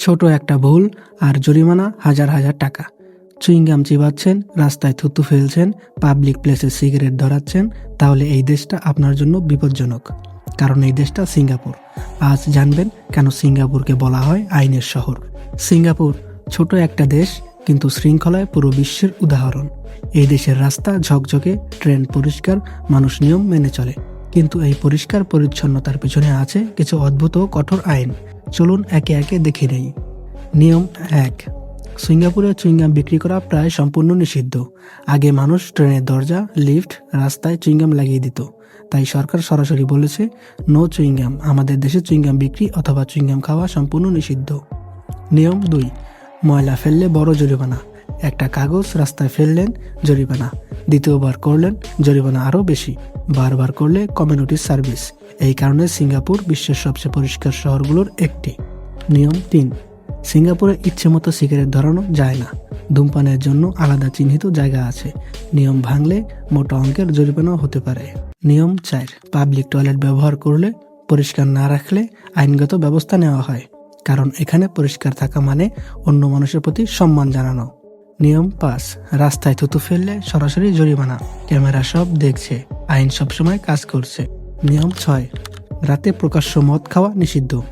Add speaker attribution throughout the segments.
Speaker 1: ছোট একটা ভুল আর জরিমানা হাজার হাজার টাকা। চুইংগাম চিবাচ্ছেন, রাস্তায় থুতু ফেলছেন, পাবলিক প্লেসে সিগারেট ধরাচ্ছেন, তাহলে এই দেশটা আপনার জন্য বিপজ্জনক। কারণ এই দেশটা সিঙ্গাপুর। আজ জানবেন কেন সিঙ্গাপুরকে বলা হয় আইনের শহর। সিঙ্গাপুর ছোট একটা দেশ, কিন্তু শৃঙ্খলায় পুরো বিশ্বের উদাহরণ। এই দেশের রাস্তা ঝকঝকে, ট্রেন পরিষ্কার, মানুষ নিয়ম মেনে চলে। কিন্তু এই পরিষ্কার পরিচ্ছন্নতার পেছনে আছে কিছু অদ্ভুত কঠোর আইন। চলুন একে একে দেখে নেই। নিয়ম এক। সিঙ্গাপুরে চুইংগাম বিক্রি করা প্রায় সম্পূর্ণ নিষিদ্ধ। আগে মানুষ ট্রেনের দরজা, লিফট, রাস্তায় চুইংগাম লাগিয়ে দিত। তাই সরকার সরাসরি বলেছে, নো চুইংগাম। আমাদের দেশে চুইংগাম বিক্রি অথবা চুইংগাম খাওয়া সম্পূর্ণ নিষিদ্ধ। নিয়ম দুই। ময়লা ফেললে বড় জরিমানা। একটা কাগজ রাস্তায় ফেললেন জরিমানা। দ্বিতীয়বার করলেন, জরিমানা আরও বেশি। বারবার করলে কমিউনিটি সার্ভিস। এই কারণে সিঙ্গাপুর বিশ্বের সবচেয়ে পরিষ্কার শহরগুলোর একটি। নিয়ম তিন, সিঙ্গাপুরে ইচ্ছে মতো সিগারেট ধরানো যায় না। ধূমপানের জন্য আলাদা চিহ্নিত জায়গা আছে। নিয়ম ভাঙলে মোটা অঙ্কের জরিমানাও হতে পারে। নিয়ম চার, পাবলিক টয়লেট ব্যবহার করলে পরিষ্কার না রাখলে আইনগত ব্যবস্থা নেওয়া হয়। কারণ এখানে পরিষ্কার থাকা মানে অন্য মানুষের প্রতি সম্মান জানানো। নিয়ম পাঁচ, রাস্তায় থুতু ফেললে সরাসরি জরিমানা। ক্যামেরা সব দেখছে, আইন সবসময় কাজ করছে। নিয়ম ছয়, রাতে প্রকাশ্য মদ খাওয়া নিষিদ্ধ।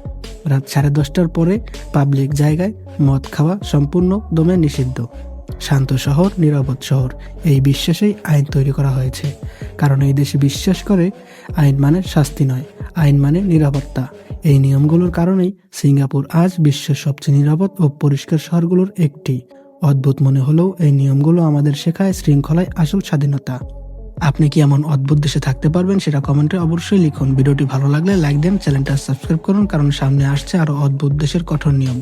Speaker 1: রাত সাড়ে দশটার পরে পাবলিক জায়গায় মদ খাওয়া সম্পূর্ণ দমে নিষিদ্ধ। শান্ত শহর, নিরাপদ শহর, এই বিশ্বাসেই আইন তৈরি করা হয়েছে। কারণ এই দেশে বিশ্বাস করে আইন মানে শাস্তি নয়, আইন মানে নিরাপত্তা। এই নিয়মগুলোর কারণেই সিঙ্গাপুর আজ বিশ্বের সবচেয়ে নিরাপদ ও পরিষ্কার শহরগুলোর একটি। অদ্ভুত মনে হলেও এই নিয়মগুলো আমাদের শেখায় শৃঙ্খলায় আসল স্বাধীনতা। আপনি কি এমন অদ্ভুত দেশে থাকতে পারবেন সেটা কমেন্টে অবশ্যই লিখুন। ভিডিওটি ভালো লাগলে লাইক দেন, চ্যানেলটা সাবস্ক্রাইব করুন, কারণ সামনে আসছে আরও অদ্ভুত দেশের কঠোর নিয়ম।